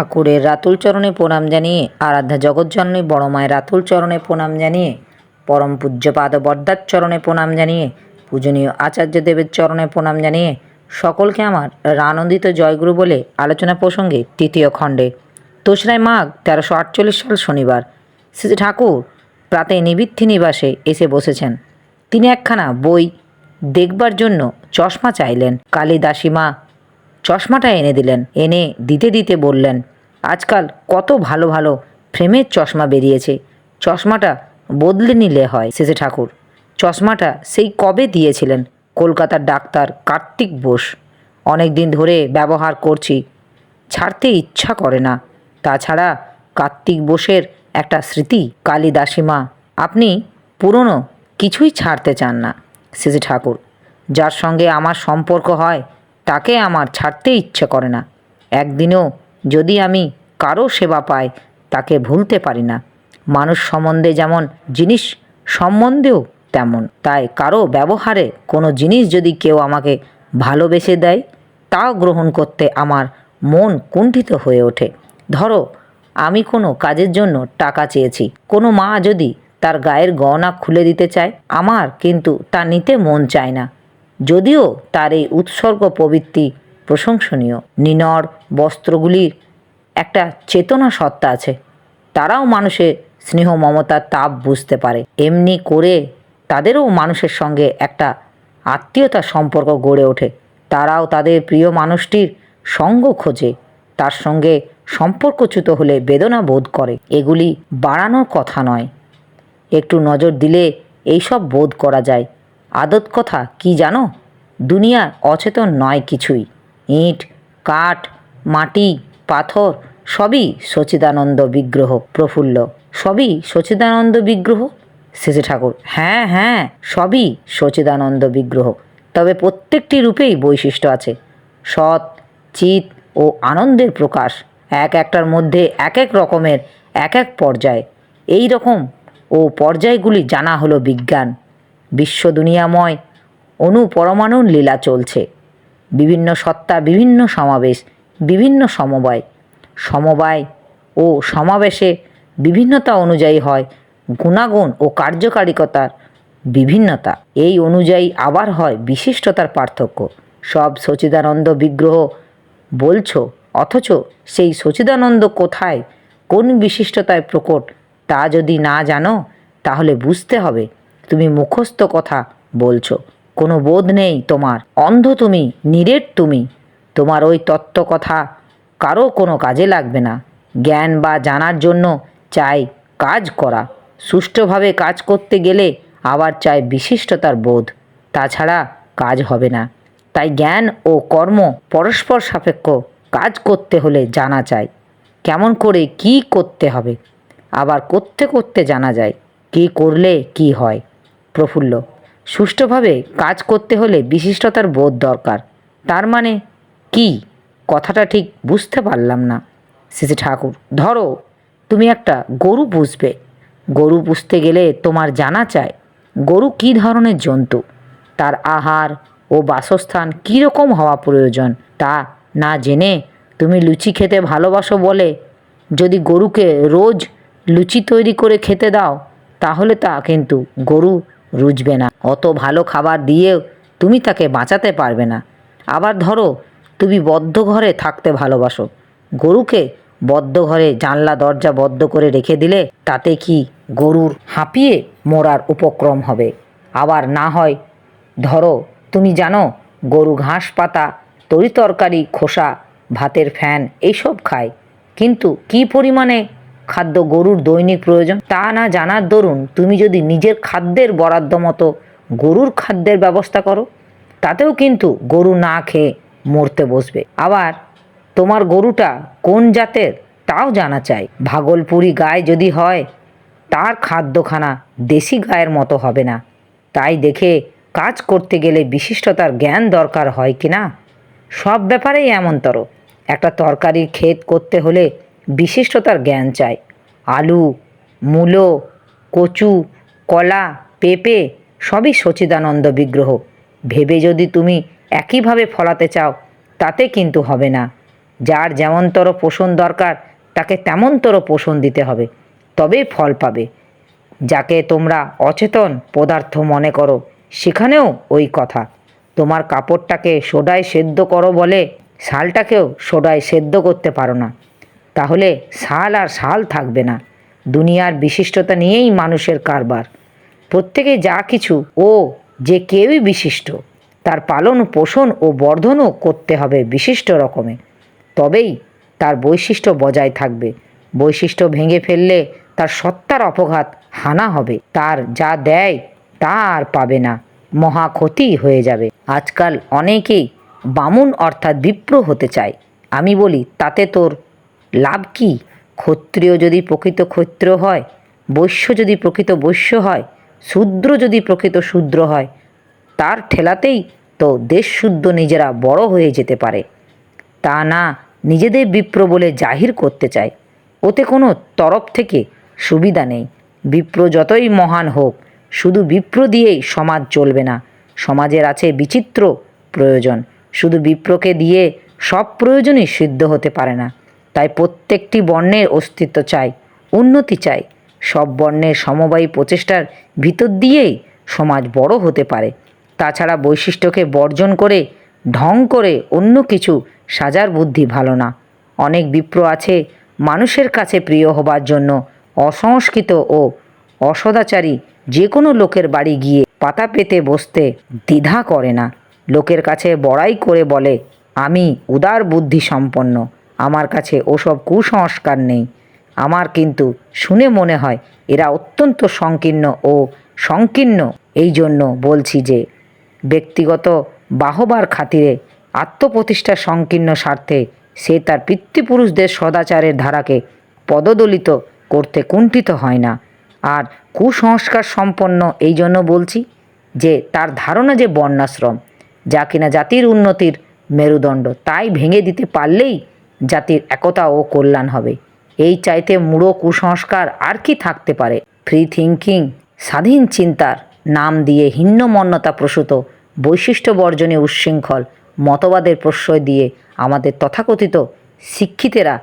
ঠাকুরের রাতুল চরণে প্রণাম জানিয়ে, আরাধ্যা জগৎজননী বড় মায়ের রাতুল চরণে প্রণাম জানিয়ে, পরম পূজ্যপাদ বরদার চরণে প্রণাম জানিয়ে, পূজনীয় আচার্য দেবের চরণে প্রণাম জানিয়ে, সকলকে আমার রানন্দিত জয়গুরু বলে আলোচনা প্রসঙ্গে তৃতীয় খণ্ডে। তোসরায় মাঘ তেরোশো আটচল্লিশ সাল শনিবার। শ্রী ঠাকুর প্রাতে নিবৃত্তি নিবাসে এসে বসেছেন। তিনি একখানা বই দেখবার জন্য চশমা চাইলেন। কালিদাসী মা চশমাটা এনে দিলেন। এনে দিতে দিতে বললেন আজকাল কত ভালো ভালো ফ্রেমের চশমা বেরিয়েছে। চশমাটা বদলে নিলে হয় শেষে ঠাকুর। চশমাটা সেই কবে দিয়েছিলেন? কলকাতার ডাক্তার কার্তিক বোস। অনেক দিন ধরে ব্যবহার করছি, ছাড়তে ইচ্ছা করে না। তাছাড়া কার্তিক বোসের একটা স্মৃতি কালিদাসীমা আপনি পুরনো কিছুই ছাড়তে চান না শেষে ঠাকুর। যার সঙ্গে আমার সম্পর্ক হয়, তাকে আমার ছাড়তে ইচ্ছে করে না। একদিনও যদি আমি কারও সেবা পাই, তাকে ভুলতে পারি না। মানুষ সম্বন্ধে যেমন জিনিস, সম্বন্ধেও তেমন। তাই কারও ব্যবহারে কোনো জিনিস যদি কেউ আমাকে ভালোবেসে দেয়, তা গ্রহণ করতে আমার মন কুণ্ঠিত হয়ে ওঠে। ধরো, আমি কোনো কাজের জন্য টাকা চেয়েছি। কোনো মা যদি তার গায়ের গহনা খুলে দিতে চায়, আমার কিন্তু তা নিতে মন চায় না। যদিও তার এই উৎসর্গ প্রবৃত্তি প্রশংসনীয়। নিনর বস্ত্রগুলির একটা চেতনা সত্তা আছে। তারাও মানুষের স্নেহ মমতার তাপ বুঝতে পারে। এমনি করে তাদেরও মানুষের সঙ্গে একটা আত্মীয়তার সম্পর্ক গড়ে ওঠে। তারাও তাদের প্রিয় মানুষটির সঙ্গ খোঁজে। তার সঙ্গে সম্পর্কচ্যুত হলে বেদনা বোধ করে। এগুলি বাড়ানোর কথা নয়। একটু নজর দিলে এইসব বোধ করা যায়। আদত কথা কি জানো? দুনিয়ার অচেতন নয় কিছুই। ইট, কাঠ, মাটি, পাথর সবই সচিদানন্দ বিগ্রহ প্রফুল্ল। সবই সচিদানন্দ বিগ্রহ? শেষে ঠাকুর হ্যাঁ হ্যাঁ সবই সচিদানন্দ বিগ্রহ। তবে প্রত্যেকটি রূপেই বৈশিষ্ট্য আছে। সৎ, চিত ও আনন্দের প্রকাশ এক একটার মধ্যে এক এক রকমের এক এক পর্যায়। এই রকম ও পর্যায়গুলি জানা হলো বিজ্ঞান। বিশ্ব দুনিয়াময় অণু পরমাণুর লীলা চলছে। বিভিন্ন সত্তা, বিভিন্ন সমাবেশ, বিভিন্ন সমবায়। সমবায় ও সমাবেশে বিভিন্নতা অনুযায়ী হয় গুণাগুণ ও কার্যকারিকতার বিভিন্নতা। এই অনুযায়ী আবার হয় বিশিষ্টতার পার্থক্য। সব সচিদানন্দ বিগ্রহ বলছো, অথচ সেই সচিদানন্দ কোথায়, কোন বিশিষ্টতায় প্রকট, তা যদি না জানো, তাহলে বুঝতে হবে। তুমি মুখস্থ কথা বলছো। কোনো বোধ নেই তোমার। অন্ধ তুমি, নিরেট তুমি। তোমার ওই তত্ত্ব কথা কারও কোনো কাজে লাগবে না। জ্ঞান বা জানার জন্য চাই কাজ করা। সুষ্ঠুভাবে কাজ করতে গেলে আবার চাই বিশিষ্টতার বোধ। তাছাড়া কাজ হবে না। তাই জ্ঞান ও কর্ম পরস্পর সাপেক্ষ কাজ করতে হলে জানা চাই। কেমন করে কি করতে হবে? আবার করতে করতে জানা যায়, কি করলে কি হয়? প্রফুল্ল সুষ্ঠুভাবে কাজ করতে হলে বিশিষ্টতার বোধ দরকার। তার মানে কি? কথাটা ঠিক বুঝতে পারলাম না। শ্রী ঠাকুর, ধরো তুমি একটা গরু পুষবে। গরু পুষতে গেলে তোমার জানা চায় গরু কী ধরনের জন্তু? তার আহার ও বাসস্থান কীরকম হওয়া প্রয়োজন? তা না জেনে তুমি লুচি খেতে ভালোবাসো বলে যদি গরুকে রোজ লুচি তৈরি করে খেতে দাও, তাহলে তা কিন্তু গরু রুজবে না। অত ভালো খাবার দিয়েও তুমি তাকে বাঁচাতে পারবে না। আবার ধরো, তুমি বদ্ধ ঘরে থাকতে ভালোবাসো। গরুকে বদ্ধ ঘরে জানলা, দরজা বদ্ধ করে রেখে দিলে তাতে কি গরুর হাঁপিয়ে মরার উপক্রম হবে? আবার না হয়, ধরো, তুমি জানো, গরু ঘাস পাতা তরিতরকারি খোসা, ভাতের ফ্যান এইসব খায়। কিন্তু কি পরিমাণে খাদ্য গরুর দৈনিক প্রয়োজন? তা না জানার দরুন, তুমি যদি নিজের খাদ্যের বরাদ্দ মতো গরুর খাদ্যের ব্যবস্থা করো, তাতেও কিন্তু গরু না খেয়ে মরতে বসবে। আবার তোমার গরুটা কোন জাতের তাও জানা চাই। ভাগলপুরি গায়ে যদি হয়, তার খাদ্যখানা দেশি গায়ের মতো হবে না। তাই দেখে কাজ করতে গেলে বিশিষ্টতার জ্ঞান দরকার হয় কি না সব ব্যাপারেই এমনতর। একটা তরকারির ক্ষেত করতে হলে বিশিষ্টতার জ্ঞান চাই। আলু, মূলো, কচু, কলা, পেঁপে সবই সচিদানন্দ বিগ্রহ। ভেবে যদি তুমি একইভাবে ফলাতে চাও, তাতে কিন্তু হবে না। যার যেমনতর পোষণ দরকার, তাকে তেমনতর পোষণ দিতে হবে, তবেই ফল পাবে। যাকে তোমরা অচেতন পদার্থ মনে করো, সেখানেও ওই কথা। তোমার কাপড়টাকে সোডায় সেদ্ধ করো বলে, শালটাকেও সোডায় সেদ্ধ করতে পারো না। তাহলে শাল আর শাল থাকবে না। দুনিয়ার বিশিষ্টতা নিয়েই মানুষের কারবার। প্রত্যেকে যা কিছু ও যে কেউই বিশিষ্ট, তার পালন, পোষণ ও বর্ধনও করতে হবে বিশিষ্ট রকমে। তবেই তার বৈশিষ্ট্য বজায় থাকবে। বৈশিষ্ট্য ভেঙে ফেললে তার সত্তার অপঘাত হানা হবে। তার যা দেয় তা আর পাবে না। মহা ক্ষতি হয়ে যাবে। আজকাল অনেকেই বামুন অর্থাৎ বিপ্র হতে চায়। আমি বলি, তাতে তোর লাভ কি? ক্ষত্রিয় যদি প্রকৃত ক্ষত্রিয় হয়, বৈশ্য যদি প্রকৃত বৈশ্য হয়, শূদ্র যদি প্রকৃত শূদ্র হয়, তার ঠেলাতেই তো দেশশুদ্ধ নিজেরা বড় হয়ে যেতে পারে। তা না নিজেদের বিপ্র বলে জাহির করতে চায়। ওতে কোনো তরফ থেকে সুবিধা নেই। বিপ্র যতই মহান হোক, শুধু বিপ্র দিয়েই সমাজ চলবে না। সমাজের আছে বিচিত্র প্রয়োজন। শুধু বিপ্রকে দিয়ে সব প্রয়োজনই সিদ্ধ হতে পারে না। তাই প্রত্যেকটি বর্ণের অস্তিত্ব চাই, উন্নতি চাই। সব বর্ণের সমবায়ী প্রচেষ্টার ভিতর দিয়েই সমাজ বড় হতে পারে। তাছাড়া বৈশিষ্ট্যকে বর্জন করে, ঢং করে অন্য কিছু সাজার বুদ্ধি ভালো না। অনেক বিপ্র আছে মানুষের কাছে প্রিয় হবার জন্য, অসংস্কৃত ও অসদাচারী যে কোনো লোকের বাড়ি গিয়ে পাতা পেতে বসতে দ্বিধা করে না। লোকের কাছে বড়াই করে বলে, আমি উদার বুদ্ধি সম্পন্ন আমার কাছে ওসব কুসংস্কার নেই। আমার কিন্তু শুনে মনে হয় এরা অত্যন্ত সংকীর্ণ ও সংকীর্ণ। এই জন্য বলছি যে, ব্যক্তিগত বাহবার খাতিরে আত্মপ্রতিষ্ঠার সংকীর্ণ স্বার্থে সে তার পিতৃপুরুষদের সদাচারের ধারাকে পদদলিত করতে কুণ্ঠিত হয় না। আর কুসংস্কার সম্পন্ন এই জন্য বলছি যে, তার ধারণা যে বর্ণাশ্রম, যা কিনা জাতির উন্নতির মেরুদণ্ড, তাই ভেঙে দিতে পারলেই জাতির একতা ও কল্যাণ হবে। এই চাইতে মূঢ় কুসংস্কার আর কি থাকতে পারে? ফ্রি থিঙ্কিং স্বাধীন চিন্তার নাম দিয়ে হিন্নমন্যতা প্রসূত, বৈশিষ্ট্য বর্জনে উচ্ছৃঙ্খল, মতবাদের প্রশ্রয় দিয়ে আমাদের তথাকথিত শিক্ষিতেরা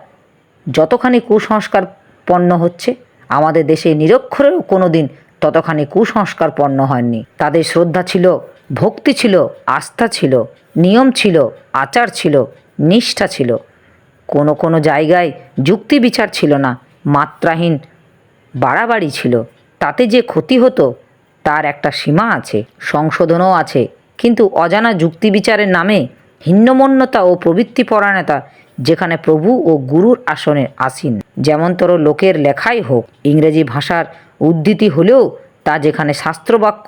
যতখানি কুসংস্কার পণ্য হচ্ছে, আমাদের দেশে নিরক্ষরেও কোনো দিন ততখানি কুসংস্কার পণ্য হয়নি। তাদের শ্রদ্ধা ছিল, ভক্তি ছিল, আস্থা ছিল, নিয়ম ছিল, আচার ছিল, নিষ্ঠা ছিল। কোনো কোনো জায়গায় যুক্তি বিচার ছিল না, মাত্রাহীন বাড়াবাড়ি ছিল। তাতে যে ক্ষতি হতো, তার একটা সীমা আছে, সংশোধনও আছে। কিন্তু অজানা যুক্তি বিচারের নামে হিন্নমন্যতা ও প্রবৃত্তিপরায়ণতা যেখানে প্রভু ও গুরুর আসনে আসীন, যেমনতর লোকের লেখাই হোক, ইংরেজি ভাষার উদ্ধৃতি হলেও তা যেখানে শাস্ত্রবাক্য,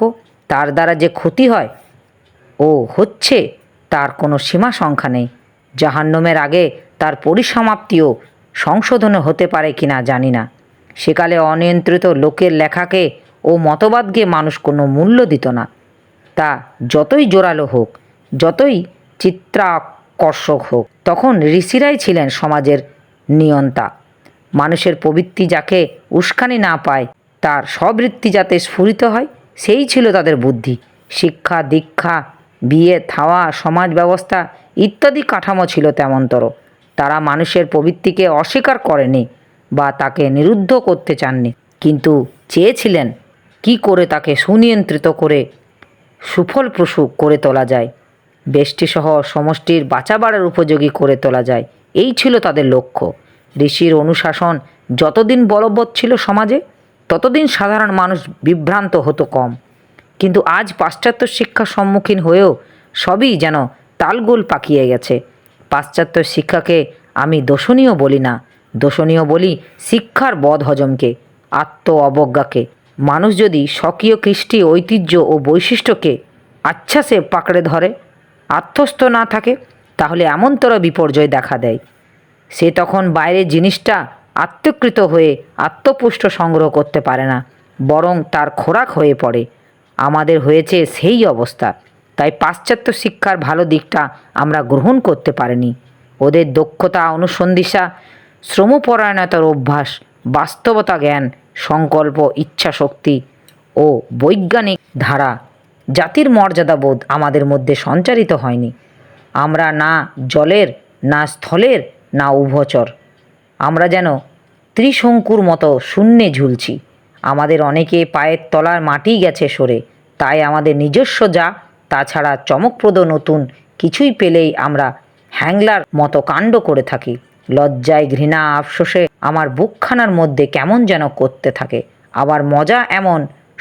তার দ্বারা যে ক্ষতি হয় ও হচ্ছে, তার কোনো সীমা সংখ্যা নেই। জাহান্নমের আগে তার পরিসমাপ্তিও সংশোধনে হতে পারে কিনা জানি না। সেকালে অনিয়ন্ত্রিত লোকের লেখাকে ও মতবাদকে মানুষ কোনো মূল্য দিত না। তা যতই জোরালো হোক, যতই চিত্রাকর্ষক হোক, তখন ঋষিরাই ছিলেন সমাজের নিয়ন্তা। মানুষের প্রবৃত্তি যাকে উস্কানি না পায়, তার স্ববৃত্তি যাতে স্ফুরিত হয়, সেই ছিল তাদের বুদ্ধি। শিক্ষা, দীক্ষা, বিয়ে, থাওয়া, সমাজ ব্যবস্থা ইত্যাদি কাঠামো ছিল তেমনতর। তারা মানুষের প্রবৃত্তিকে অস্বীকার করেনি বা তাকে নিরুদ্ধ করতে চাননি। কিন্তু চেয়েছিলেন কি করে তাকে সুনিয়ন্ত্রিত করে সুফলপ্রসূ করে তোলা যায়, বেষ্টিসহ সমষ্টির বাঁচাবাড়ার উপযোগী করে তোলা যায়, এই ছিল তাদের লক্ষ্য। ঋষির অনুশাসন যতদিন বলবৎ ছিল সমাজে, ততদিন সাধারণ মানুষ বিভ্রান্ত হতো কম। কিন্তু আজ পাশ্চাত্য শিক্ষার সম্মুখীন হয়েও সবই যেন তালগোল পাকিয়ে গেছে। পাশ্চাত্য শিক্ষাকে আমি দোষণীয় বলি না। দোষণীয় বলি শিক্ষার বদ হজমকে আত্ম অবজ্ঞাকে মানুষ যদি স্বকীয় কৃষ্টি, ঐতিহ্য ও বৈশিষ্ট্যকে আচ্ছাসে পাকড়ে ধরে, আত্মস্থ না থাকে, তাহলে এমনতর বিপর্যয় দেখা দেয়। সে তখন বাইরের জিনিসটা আত্মকৃত হয়ে আত্মপুষ্ট সংগ্রহ করতে পারে না, বরং তার খোরাক হয়ে পড়ে। আমাদের হয়েছে সেই অবস্থা। তাই পাশ্চাত্য শিক্ষার ভালো দিকটা আমরা গ্রহণ করতে পারিনি। ওদের দক্ষতা, অনুসন্ধিসা, শ্রমপরায়ণতার অভ্যাস, বাস্তবতা জ্ঞান, সংকল্প ইচ্ছা শক্তি ও বৈজ্ঞানিক ধারা জাতির মর্যাদাবোধ আমাদের মধ্যে সঞ্চারিত হয়নি। আমরা না জলের, না স্থলের, না উভচর। আমরা যেন ত্রিশঙ্কুর মতো শূন্যে ঝুলছি। আমাদের অনেকে পায়ের তলার মাটি গেছে সরে। তাই আমাদের নিজস্ব যা তাছাড়া চমকপ্রদ নতুন কিছুই পেলেই আমরা হ্যাংলার মতো কাণ্ড করে থাকি। লজ্জায় ঘৃণা আফসোসে আমার বুকখানার মধ্যে কেমন যেন করতে থাকে। আবার মজা এমন,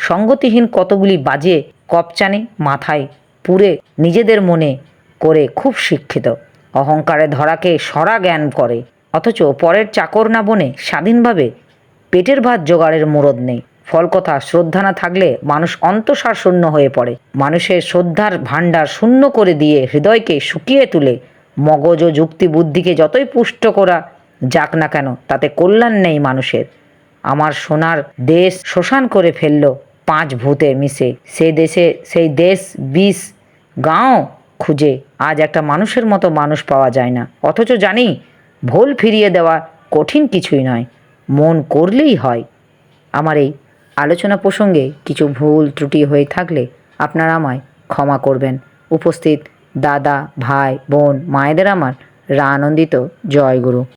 সঙ্গতিহীন কতগুলি বাজে কপচানি মাথায় পুরে নিজেদের মনে করে খুব শিক্ষিত। অহংকারে ধরাকে সরা জ্ঞান করে, অথচ পরের চাকর না বনে স্বাধীনভাবে পেটের ভাত জোগাড়ের মুরদ নেই। ফলকথা শ্রদ্ধা না থাকলে মানুষ অন্তঃসার শূন্য হয়ে পড়ে। মানুষের শ্রদ্ধার ভাণ্ডার শূন্য করে দিয়ে হৃদয়কে শুকিয়ে তুলে। মগজ ও যুক্তি বুদ্ধিকে যতই পুষ্ট করা যাক না কেন, তাতে কল্যাণ নেই মানুষের। আমার সোনার দেশ শোষণ করে ফেলল পাঁচ ভূতে মিশে। সে দেশে সেই দেশ বিষ গাঁও খুঁজে। আজ একটা মানুষের মতো মানুষ পাওয়া যায় না। অথচ জানি, ভুল ফিরিয়ে দেওয়া কঠিন কিছুই নয়। মন করলেই হয়। আমার এই আলোচনা প্রসঙ্গে কিছু ভুল ত্রুটি হয়ে থাকলে আপনারা আমায় ক্ষমা করবেন। উপস্থিত দাদা, ভাই, বোন, মায়েদের আমার রা আনন্দিত জয় গুরু